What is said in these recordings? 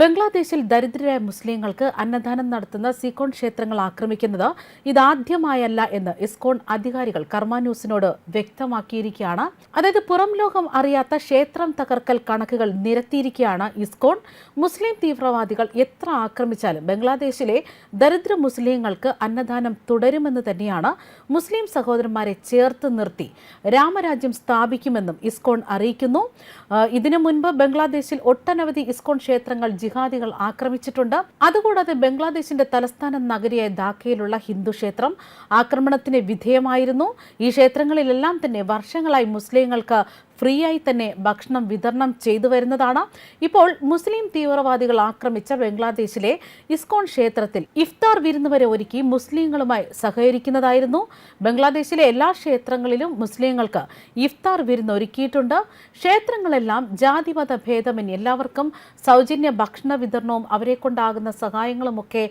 ബംഗ്ലാദേശിൽ ദരിദ്രരായ മുസ്ലിങ്ങൾക്ക് അന്നദാനം നടത്തുന്ന സിക്കോൺ ക്ഷേത്രങ്ങൾ ആക്രമിക്കുന്നത് ഇതാദ്യമായല്ല എന്ന് ഇസ്കോൺ അധികാരികൾ കർമാന്യൂസിനോട് വ്യക്തമാക്കിയിരിക്കുകയാണ്. അതായത് പുറം ലോകം അറിയാത്ത ക്ഷേത്രം തകർക്കൽ കണക്കുകൾ നിരത്തിയിരിക്കുകയാണ് ഇസ്കോൺ. മുസ്ലിം തീവ്രവാദികൾ എത്ര ആക്രമിച്ചാലും ബംഗ്ലാദേശിലെ ദരിദ്ര മുസ്ലിങ്ങൾക്ക് അന്നദാനം തുടരുമെന്ന് തന്നെയാണ് മുസ്ലിം സഹോദരന്മാരെ ചേർത്ത് നിർത്തി രാമരാജ്യം സ്ഥാപിക്കുമെന്നും ഇസ്കോൺ അറിയിക്കുന്നു. ഇതിനു മുൻപ് ബംഗ്ലാദേശിൽ ഒട്ടനവധി ഇസ്കോൺ ക്ഷേത്രങ്ങൾ ജിഹാദികൾ ആക്രമിച്ചിട്ടുണ്ട്. അതുകൂടാതെ ബംഗ്ലാദേശിന്റെ തലസ്ഥാന നഗരിയായ ധാക്കയിലുള്ള ഹിന്ദു ക്ഷേത്രം ആക്രമണത്തിന് വിധേയമായിരുന്നു. ഈ ക്ഷേത്രങ്ങളിലെല്ലാം തന്നെ വർഷങ്ങളായി മുസ്ലിങ്ങൾക്ക് ഫ്രീ ആയി തന്നെ ഭക്ഷണം വിതരണം ചെയ്തു വരുന്നതാണ്. ഇപ്പോൾ മുസ്ലിം തീവ്രവാദികൾ ആക്രമിച്ച ബംഗ്ലാദേശിലെ ഇസ്കോൺ ക്ഷേത്രത്തിൽ ഇഫ്താർ വിരുന്ന് വരെ ഒരുക്കി മുസ്ലിങ്ങളുമായി സഹകരിക്കുന്നതായിരുന്നു. ബംഗ്ലാദേശിലെ എല്ലാ ക്ഷേത്രങ്ങളിലും മുസ്ലിങ്ങൾക്ക് ഇഫ്താർ വിരുന്ന് ഒരുക്കിയിട്ടുണ്ട്. ക്ഷേത്രങ്ങളെല്ലാം ജാതിമത ഭേദമന്യേ എല്ലാവർക്കും സൗജന്യ ഭക്ഷണ വിതരണവും അവരെ കൊണ്ടാകുന്ന സഹായങ്ങളും ഒക്കെ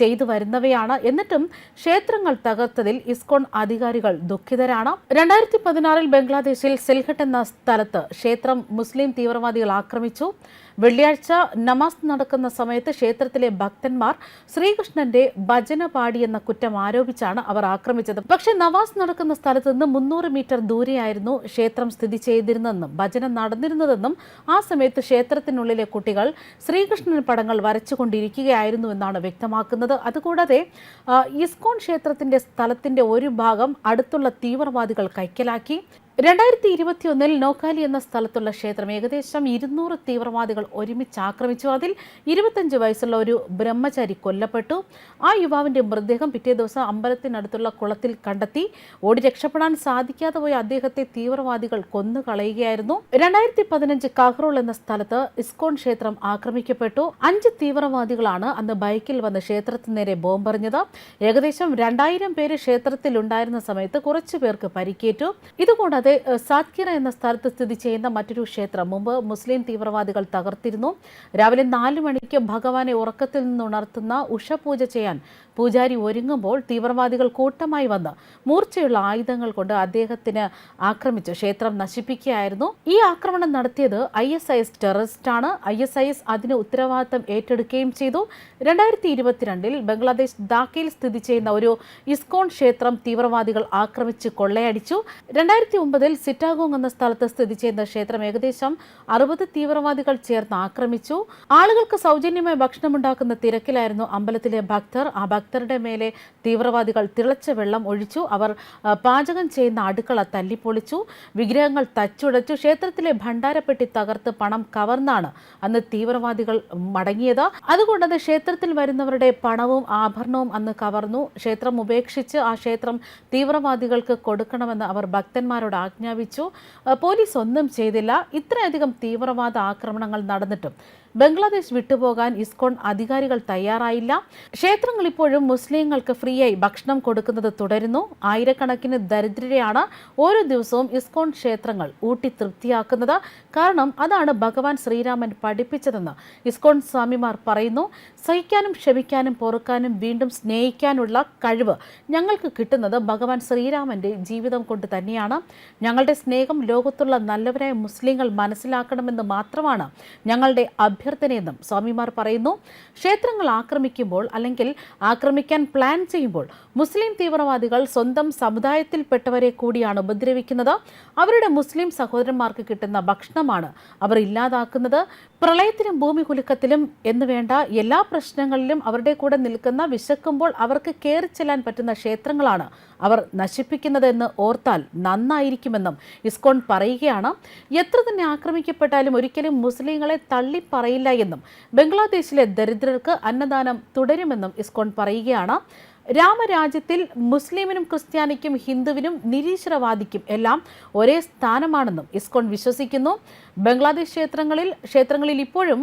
ചെയ്തു വരുന്നവയാണ്. എന്നിട്ടും ക്ഷേത്രങ്ങൾ തകർത്തതിൽ ഇസ്കോൺ അധികാരികൾ ദുഃഖിതരാണ്. രണ്ടായിരത്തി പതിനാറിൽ ബംഗ്ലാദേശിൽ സിൽഹട്ട് എന്ന സ്ഥലത്ത് ക്ഷേത്രം മുസ്ലിം തീവ്രവാദികൾ ആക്രമിച്ചു. വെള്ളിയാഴ്ച നമാസ് നടക്കുന്ന സമയത്ത് ക്ഷേത്രത്തിലെ ഭക്തന്മാർ ശ്രീകൃഷ്ണന്റെ ഭജന പാടിയെന്ന കുറ്റം ആരോപിച്ചാണ് അവർ ആക്രമിച്ചത്. പക്ഷേ നവാസ് നടക്കുന്ന സ്ഥലത്ത് നിന്ന് മുന്നൂറ് മീറ്റർ ദൂരെയായിരുന്നു ക്ഷേത്രം സ്ഥിതി ചെയ്തിരുന്നതെന്നും ഭജന നടന്നിരുന്നതെന്നും ആ സമയത്ത് ക്ഷേത്രത്തിനുള്ളിലെ കുട്ടികൾ ശ്രീകൃഷ്ണൻ പടങ്ങൾ വരച്ചുകൊണ്ടിരിക്കുകയായിരുന്നു എന്നാണ് വ്യക്തമാക്കുന്നത്. അതുകൂടാതെ ഇസ്കോൺ ക്ഷേത്രത്തിന്റെ സ്ഥലത്തിന്റെ ഒരു ഭാഗം അടുത്തുള്ള തീവ്രവാദികൾ കൈക്കലാക്കി. രണ്ടായിരത്തി ഇരുപത്തിയൊന്നിൽ നോക്കാലി എന്ന സ്ഥലത്തുള്ള ക്ഷേത്രം ഏകദേശം ഇരുന്നൂറ് തീവ്രവാദികൾ ഒരുമിച്ച് ആക്രമിച്ചു. അതിൽ ഇരുപത്തഞ്ച് വയസ്സുള്ള ഒരു ബ്രഹ്മചാരി കൊല്ലപ്പെട്ടു. ആ യുവാവിന്റെ മൃതദേഹം പിറ്റേ ദിവസം അമ്പലത്തിനടുത്തുള്ള കുളത്തിൽ കണ്ടെത്തി. ഓടി രക്ഷപ്പെടാൻ സാധിക്കാതെ പോയ അദ്ദേഹത്തെ തീവ്രവാദികൾ കൊന്നുകളയുകയായിരുന്നു. രണ്ടായിരത്തി പതിനഞ്ച് കാഹ്റോൾ എന്ന സ്ഥലത്ത് ഇസ്കോൺ ക്ഷേത്രം ആക്രമിക്കപ്പെട്ടു. അഞ്ച് തീവ്രവാദികളാണ് അന്ന് ബൈക്കിൽ വന്ന് ക്ഷേത്രത്തിന് നേരെ ബോംബെറിഞ്ഞത്. ഏകദേശം രണ്ടായിരം പേര് ക്ഷേത്രത്തിൽ ഉണ്ടായിരുന്ന സമയത്ത് കുറച്ചു പേർക്ക് പരിക്കേറ്റു. ഇതുകൂടാതെ ഏഹ്, സാത്കിറ എന്ന സ്ഥലത്ത് സ്ഥിതി ചെയ്യുന്ന മറ്റൊരു ക്ഷേത്രം. മുമ്പ് മുസ്ലിം തീവ്രവാദികൾ തകർത്തിരുന്നു. രാവിലെ നാല് മണിക്ക് ഭഗവാനെ ഉറക്കത്തിൽ നിന്നുണർത്തുന്ന ഉഷപൂജ ചെയ്യാൻ പൂജാരി ഒരുങ്ങുമ്പോൾ തീവ്രവാദികൾ കൂട്ടമായി വന്ന് മൂർച്ചയുള്ള ആയുധങ്ങൾ കൊണ്ട് അദ്ദേഹത്തിന് ആക്രമിച്ച്. ക്ഷേത്രം നശിപ്പിക്കുകയായിരുന്നു. ഈ ആക്രമണം നടത്തിയത് ഐ എസ് ഐ എസ് ടെററിസ്റ്റാണ്. ഐ എസ് ഐ എസ് അതിന് ഉത്തരവാദിത്തം ഏറ്റെടുക്കുകയും ചെയ്തു. രണ്ടായിരത്തി ഇരുപത്തിരണ്ടിൽ ബംഗ്ലാദേശ് ധാക്കയിൽ സ്ഥിതി ചെയ്യുന്ന ഒരു ഇസ്കോൺ ക്ഷേത്രം തീവ്രവാദികൾ ആക്രമിച്ച് കൊള്ളയടിച്ചു. രണ്ടായിരത്തി ഒമ്പതിൽ സിറ്റാഗോങ് എന്ന സ്ഥലത്ത് സ്ഥിതി ചെയ്യുന്ന ക്ഷേത്രം ഏകദേശം അറുപത് തീവ്രവാദികൾ ചേർന്ന് ആക്രമിച്ചു. ആളുകൾക്ക് സൗജന്യമായി ഭക്ഷണമുണ്ടാക്കുന്ന തിരക്കിലായിരുന്നു അമ്പലത്തിലെ ഭക്തർ. ആ ഭക്തരുടെ മേലെ തീവ്രവാദികൾ തിളച്ച വെള്ളം ഒഴിച്ചു. അവർ പാചകം ചെയ്യുന്ന അടുക്കള തല്ലിപ്പൊളിച്ചു വിഗ്രഹങ്ങൾ തച്ചുടച്ചു. ക്ഷേത്രത്തിലെ ഭണ്ഡാരപ്പെട്ടി തകർത്ത് പണം കവർന്നാണ് അന്ന് തീവ്രവാദികൾ മടങ്ങിയത്. അതുകൊണ്ട് അത് ക്ഷേത്രത്തിൽ വരുന്നവരുടെ പണവും ആഭരണവും അന്ന് കവർന്നു. ക്ഷേത്രം ഉപേക്ഷിച്ച് ആ ക്ഷേത്രം തീവ്രവാദികൾക്ക് കൊടുക്കണമെന്ന് അവർ ഭക്തന്മാരോട് ആജ്ഞാപിച്ചു. പോലീസ് ഒന്നും ചെയ്തില്ല. ഇത്രയധികം തീവ്രവാദ ആക്രമണങ്ങൾ നടന്നിട്ടും ബംഗ്ലാദേശ് വിട്ടുപോകാൻ ഇസ്കോൺ അധികാരികൾ തയ്യാറായില്ല. ക്ഷേത്രങ്ങൾ ഇപ്പോഴും മുസ്ലിങ്ങൾക്ക് ഫ്രീയായി ഭക്ഷണം കൊടുക്കുന്നത് തുടരുന്നു. ആയിരക്കണക്കിന് ദരിദ്രരെയാണ് ഓരോ ദിവസവും ഇസ്കോൺ ക്ഷേത്രങ്ങൾ ഊട്ടി തൃപ്തിയാക്കുന്നത്. കാരണം അതാണ് ഭഗവാൻ ശ്രീരാമൻ പഠിപ്പിച്ചതെന്ന് ഇസ്കോൺ സ്വാമിമാർ പറയുന്നു. സഹിക്കാനും ക്ഷമിക്കാനും പൊറുക്കാനും വീണ്ടും സ്നേഹിക്കാനുള്ള കഴിവ് ഞങ്ങൾക്ക് കിട്ടുന്നത് ഭഗവാൻ ശ്രീരാമന്റെ ജീവിതം കൊണ്ട് തന്നെയാണ്. ഞങ്ങളുടെ സ്നേഹം ലോകത്തുള്ള നല്ലവരായ മുസ്ലിങ്ങൾ മനസ്സിലാക്കണമെന്ന് മാത്രമാണ് ഞങ്ങളുടെ അഭ്യർത്ഥനയെന്നും സ്വാമിമാർ പറയുന്നു. ക്ഷേത്രങ്ങൾ ആക്രമിക്കുമ്പോൾ അല്ലെങ്കിൽ ആക്രമിക്കാൻ പ്ലാൻ ചെയ്യുമ്പോൾ മുസ്ലിം തീവ്രവാദികൾ സ്വന്തം സമുദായത്തിൽപ്പെട്ടവരെ കൂടിയാണ് ഉപദ്രവിക്കുന്നത്. അവരുടെ മുസ്ലിം സഹോദരന്മാർക്ക് കിട്ടുന്ന ഭക്ഷണമാണ് അവർ ഇല്ലാതാക്കുന്നത്. പ്രളയത്തിലും ഭൂമി കുലുക്കത്തിലും എന്ന് വേണ്ട എല്ലാ പ്രശ്നങ്ങളിലും അവരുടെ കൂടെ നിൽക്കുന്ന വിശക്കുമ്പോൾ അവർക്ക് കയറി ചെല്ലാൻ പറ്റുന്ന ക്ഷേത്രങ്ങളാണ് അവർ നശിപ്പിക്കുന്നതെന്ന് ഓർത്താൽ നന്നായിരിക്കുമെന്നും ഇസ്കോൺ പറയുകയാണ്. എത്ര തന്നെ ആക്രമിക്കപ്പെട്ടാലും ഒരിക്കലും മുസ്ലിങ്ങളെ തള്ളി പറയില്ല എന്നും ബംഗ്ലാദേശിലെ ദരിദ്രർക്ക് അന്നദാനം തുടരുമെന്നും ഇസ്കോൺ പറയുകയാണ്. രാമരാജ്യത്തിൽ മുസ്ലിമിനും ക്രിസ്ത്യാനിക്കും ഹിന്ദുവിനും നിരീശ്വരവാദിക്കും എല്ലാം ഒരേ സ്ഥാനമാണെന്നും ഇസ്കോൺ വിശ്വസിക്കുന്നു. ബംഗ്ലാദേശ് ക്ഷേത്രങ്ങളിൽ ക്ഷേത്രങ്ങളിൽ ഇപ്പോഴും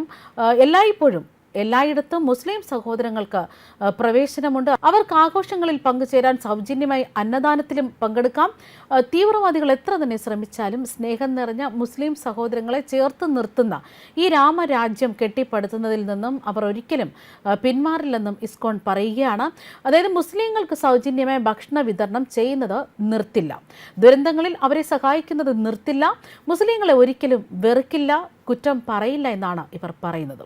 എല്ലായ്പ്പോഴും എല്ലായിടത്തും മുസ്ലിം സഹോദരങ്ങൾക്ക് പ്രവേശനമുണ്ട്. അവർക്ക് ആഘോഷങ്ങളിൽ പങ്കുചേരാൻ സൗജന്യമായി അന്നദാനത്തിലും പങ്കെടുക്കാം. തീവ്രവാദികൾ എത്ര തന്നെ ശ്രമിച്ചാലും സ്നേഹം നിറഞ്ഞ മുസ്ലിം സഹോദരങ്ങളെ ചേർത്ത് നിർത്തുന്ന ഈ രാമരാജ്യം കെട്ടിപ്പടുത്തുന്നതിൽ നിന്നും അവർ ഒരിക്കലും പിന്മാറില്ലെന്നും ഇസ്കോൺ പറയുകയാണ്. അതായത് മുസ്ലിങ്ങൾക്ക് സൗജന്യമായ ഭക്ഷണ വിതരണം ചെയ്യുന്നത് നിർത്തില്ല. ദുരന്തങ്ങളിൽ അവരെ സഹായിക്കുന്നത് നിർത്തില്ല. മുസ്ലിങ്ങളെ ഒരിക്കലും വെറുക്കില്ല കുറ്റം പറയില്ല എന്നാണ് ഇവർ പറയുന്നത്.